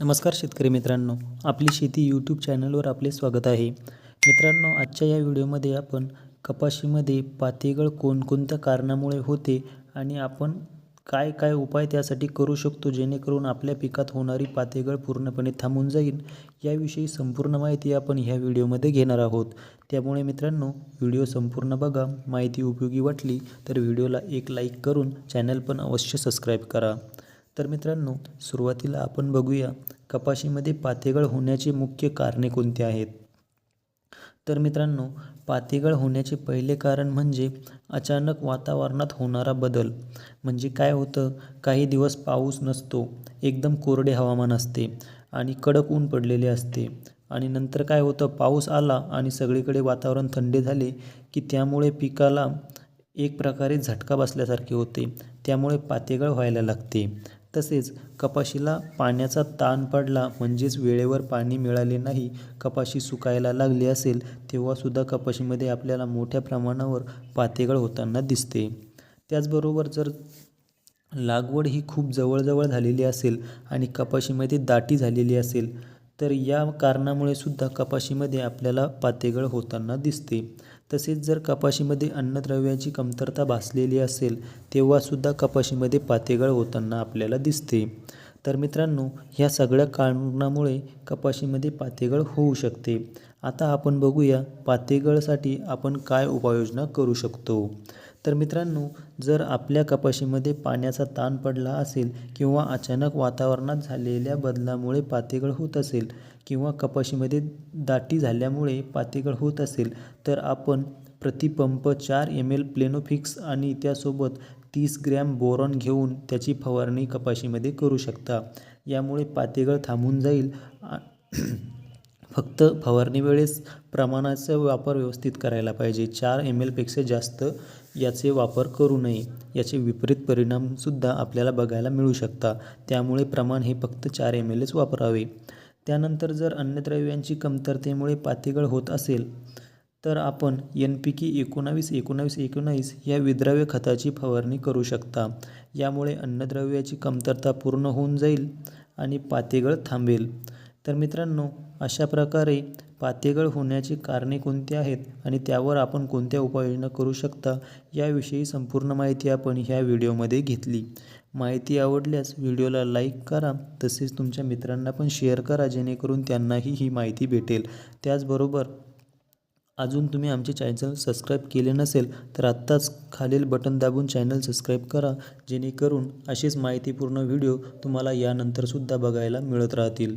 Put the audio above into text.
नमस्कार शेतकरी मित्रांनो आपली शेती यूट्यूब चॅनलवर आपले स्वागत आहे. मित्रांनो आजच्या या व्हिडिओमध्ये आपण कपाशीमध्ये पातेगळ कोणकोणत्या कारणामुळे होते आणि आपण काय काय उपाय त्यासाठी करू शकतो जेणेकरून आपल्या पिकात होणारी पातेगळ पूर्णपणे थांबून जाईल याविषयी संपूर्ण माहिती आपण ह्या व्हिडिओमध्ये घेणार आहोत. त्यामुळे मित्रांनो व्हिडिओ संपूर्ण बघा माहिती उपयोगी वाटली तर व्हिडिओला एक लाईक करून चॅनल पण अवश्य सबस्क्राईब करा. तर मित्रांनो सुरुवातीला आपण बघूया कपाशीमध्ये पातेगळ होण्याची मुख्य कारणे कोणती आहेत? तर मित्रांनो पातेगळ होण्याचे पहिले कारण म्हणजे अचानक वातावरणात होणारा बदल. म्हणजे काय होतं? काही दिवस पाऊस नसतो एकदम कोरडे हवामान असते आणि कडक ऊन पडलेले असते. आणि नंतर काय होतं? पाऊस आला आणि सगळीकडे वातावरण थंडी झाले की त्यामुळे पिकाला एक प्रकारे झटका बसल्यासारखे होते. त्यामुळे पातेगळ व्हायला लागते. तसेच कपाशीला पाण्याचा ताण पडला म्हणजेच वेळेवर पाणी मिळाले नाही कपाशी सुकायला लागली असेल तेव्हासुद्धा कपाशीमध्ये आपल्याला मोठ्या प्रमाणावर पातेगळ होताना दिसते. त्याचबरोबर जर लागवड ही खूप जवळजवळ झालेली असेल आणि कपाशीमध्ये दाटी झालेली असेल तर या कारणामुळे सुद्धा कपाशीमध्ये आपल्याला पातेगळ होताना दिसते. तसेच जर कपाशीमध्ये अन्नद्रव्याची कमतरता भासलेली असेल तेव्हासुद्धा कपाशीमध्ये पातेगळ होताना आपल्याला दिसते. तर मित्रांनो ह्या सगळ्या कारणामुळे कपाशीमध्ये पातेगळ होऊ शकते. आता आपण बघूया पातेगळसाठी आपण काय उपाययोजना करू शकतो. तर मित्रांनो जर आपल्या कपाशीमध्ये पाण्याचा ताण पडला असेल किंवा अचानक वातावरणात झालेल्या बदलामुळे पातेगळ होत असेल किंवा कपाशीमध्ये दाटी झाल्यामुळे पातेगळ होत असेल तर आपण प्रतिपंप चार एम एल प्लेनोफिक्स आणि त्यासोबत तीस ग्रॅम बोरॉन घेऊन त्याची फवारणी कपाशीमध्ये करू शकता. यामुळे पातेगळ थांबून जाईल. फक्त फवारणी वेळेस प्रमाणाचा वापर व्यवस्थित करायला पाहिजे. चार एम एलपेक्षा जास्त याचे वापर करू नये. याचे विपरीत परिणामसुद्धा आपल्याला बघायला मिळू शकता त्यामुळे प्रमाण हे फक्त चार एम एलच वापरावे. त्यानंतर जर अन्नद्रव्यांची कमतरतेमुळे पातेगळ होत असेल तर आपण एन पी की एकोणावीस एकोणावीस एकोणावीस या विद्राव्य खताची फवारणी करू शकता. यामुळे अन्नद्रव्याची कमतरता पूर्ण होऊन जाईल आणि पातेगळ थांबेल. तर मित्रांनो अशा प्रकारे पातेगळ होण्याची कारणे कोणती आहेत आणि त्यावर आपण कोणत्या उपाययोजना करू शकता याविषयी संपूर्ण माहिती आपण ह्या व्हिडिओमध्ये घेतली. माहिती आवडल्यास व्हिडिओला लाईक करा तसेच तुमच्या मित्रांना पण शेअर करा जेणेकरून त्यांनाही ही माहिती भेटेल. त्याचबरोबर अजून तुम्ही आमचे चॅनल सबस्क्राईब केले नसेल तर आत्ताच खालील बटन दाबून चॅनल सबस्क्राईब करा जेणेकरून असेच माहितीपूर्ण व्हिडिओ तुम्हाला यानंतरसुद्धा बघायला मिळत राहतील.